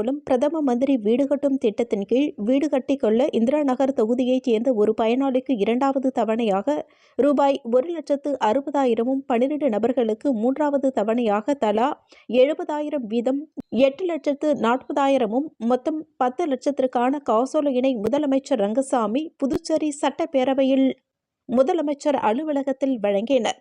மூலம் பிரதம மந்திரி வீடு கட்டும் திட்டத்தின் கீழ் வீடு கட்டிக்கொள்ள இந்திரா நகர் தொகுதியைச் சேர்ந்த ஒரு பயனாளிக்கு இரண்டாவது தவணையாக ரூபாய் ஒரு லட்சத்து அறுபதாயிரமும் பனிரெண்டு நபர்களுக்கு மூன்றாவது தவணையாக தலா எழுபதாயிரம் வீதம் எட்டு லட்சத்து நாற்பதாயிரமும் மொத்தம் பத்து லட்சத்திற்கான காசோலையினை முதலமைச்சர் ரங்கசாமி புதுச்சேரி சட்டப்பேரவையில் முதலமைச்சர் அலுவலகத்தில் வழங்கினர்.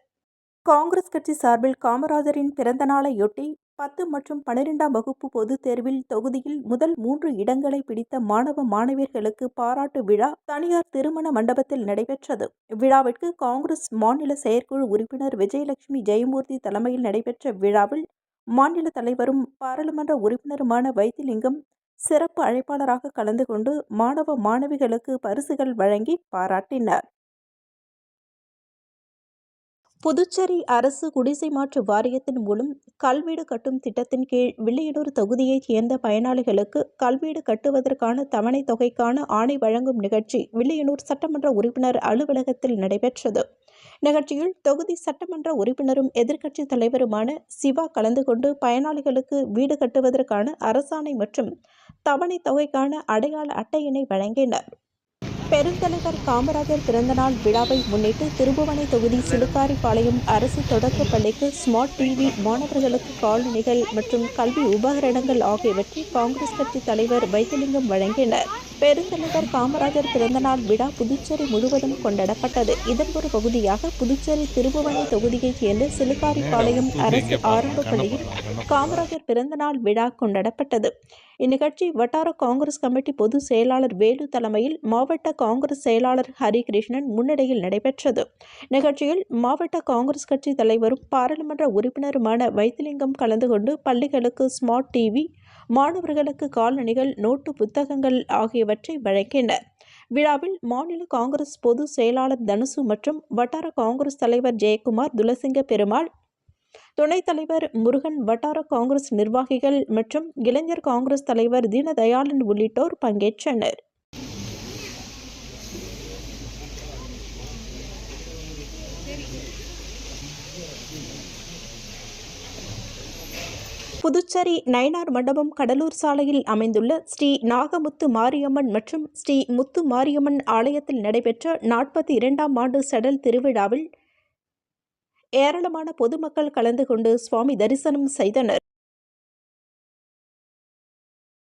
காங்கிரஸ் கட்சி சார்பில் காமராஜரின் பிறந்த நாளையொட்டி பத்து மற்றும் பனிரெண்டாம் வகுப்பு பொதுத் தேர்வில் தொகுதியில் முதல் மூன்று இடங்களை பிடித்த மாணவ மாணவியர்களுக்கு பாராட்டு விழா தனியார் திருமண மண்டபத்தில் நடைபெற்றது. விழாவிற்கு காங்கிரஸ் மாநில செயற்குழு உறுப்பினர் விஜயலட்சுமி ஜெயமூர்த்தி தலைமையில் நடைபெற்ற விழாவில் மாநில தலைவரும் பாராளுமன்ற உறுப்பினருமான வைத்திலிங்கம் சிறப்பு அழைப்பாளராக கலந்து கொண்டு மாணவ மாணவிகளுக்கு பரிசுகள் வழங்கி பாராட்டினார். புதுச்சேரி அரசு குடிசை மாற்று வாரியத்தின் மூலம் கல்வீடு கட்டும் திட்டத்தின் கீழ் வில்லியனூர் தொகுதியைச் சேர்ந்த பயனாளிகளுக்கு கல்வீடு கட்டுவதற்கான தவணை தொகைக்கான ஆணை வழங்கும் நிகழ்ச்சி வில்லியனூர் சட்டமன்ற உறுப்பினர் அலுவலகத்தில் நடைபெற்றது. நிகழ்ச்சியில் தொகுதி சட்டமன்ற உறுப்பினரும் எதிர்க்கட்சித் தலைவருமான சிவா கலந்து கொண்டு பயனாளிகளுக்கு வீடு கட்டுவதற்கான அரசாணை மற்றும் தவணை தொகைக்கான அடையாள அட்டையினை வழங்கினர். பெருந்தலைவர் காமராஜர் பிறந்தநாள் விழாவை முன்னிட்டு திருபுவனை தொகுதி சிலுக்காரிப்பாளையம் அரசு தொடக்கப் பள்ளிக்கு ஸ்மார்ட் டிவி மாணவர்களுக்கு காலணிகள் மற்றும் கல்வி உபகரணங்கள் ஆகியவற்றை காங்கிரஸ் கட்சி தலைவர் வைத்திலிங்கம் வழங்கினர். பெருந்தலைவர் காமராஜர் பிறந்தநாள் விழா புதுச்சேரி முழுவதும் கொண்டாடப்பட்டது. இதன் ஒரு பகுதியாக புதுச்சேரி திருபுவனை தொகுதியைச் சேர்ந்த சிலுக்காரிப்பாளையம் அரசு ஆரம்ப பள்ளியில் காமராஜர் பிறந்தநாள் விழா கொண்டாடப்பட்டது. இந்நிகழ்ச்சி வட்டார காங்கிரஸ் கமிட்டி பொதுச் செயலாளர் வேலு தலைமையில் மாவட்ட காங்கிரஸ் செயலாளர் ஹரிகிருஷ்ணன் முன்னிலையில் நடைபெற்றது. நிகழ்ச்சியில் மாவட்ட காங்கிரஸ் கட்சி தலைவரும் பாராளுமன்ற உறுப்பினருமான வைத்திலிங்கம் கலந்து கொண்டு பள்ளிகளுக்கு ஸ்மார்ட் டிவி மாணவர்களுக்கு காலணிகள் நோட்டு புத்தகங்கள் ஆகியவற்றை வழங்கினர். விழாவில் மாநில காங்கிரஸ் பொதுச் செயலாளர் தனுசு மற்றும் வட்டார காங்கிரஸ் தலைவர் ஜெயக்குமார் துளசிங்க பெருமாள் துணைத் தலைவர் முருகன் வட்டார காங்கிரஸ் நிர்வாகிகள் மற்றும் இளைஞர் காங்கிரஸ் தலைவர் தீனதயாளன் உள்ளிட்டோர் பங்கேற்றனர். புதுச்சேரி நயனார் மண்டபம் கடலூர் சாலையில் அமைந்துள்ள ஸ்ரீ நாகமுத்து மாரியம்மன் மற்றும் ஸ்ரீ முத்து மாரியம்மன் ஆலயத்தில் நடைபெற்ற நாற்பத்தி இரண்டாம் ஆண்டு செடல் திருவிழாவில் ஏராளமான பொதுமக்கள் கலந்து கொண்டு சுவாமி தரிசனம் செய்தனர்.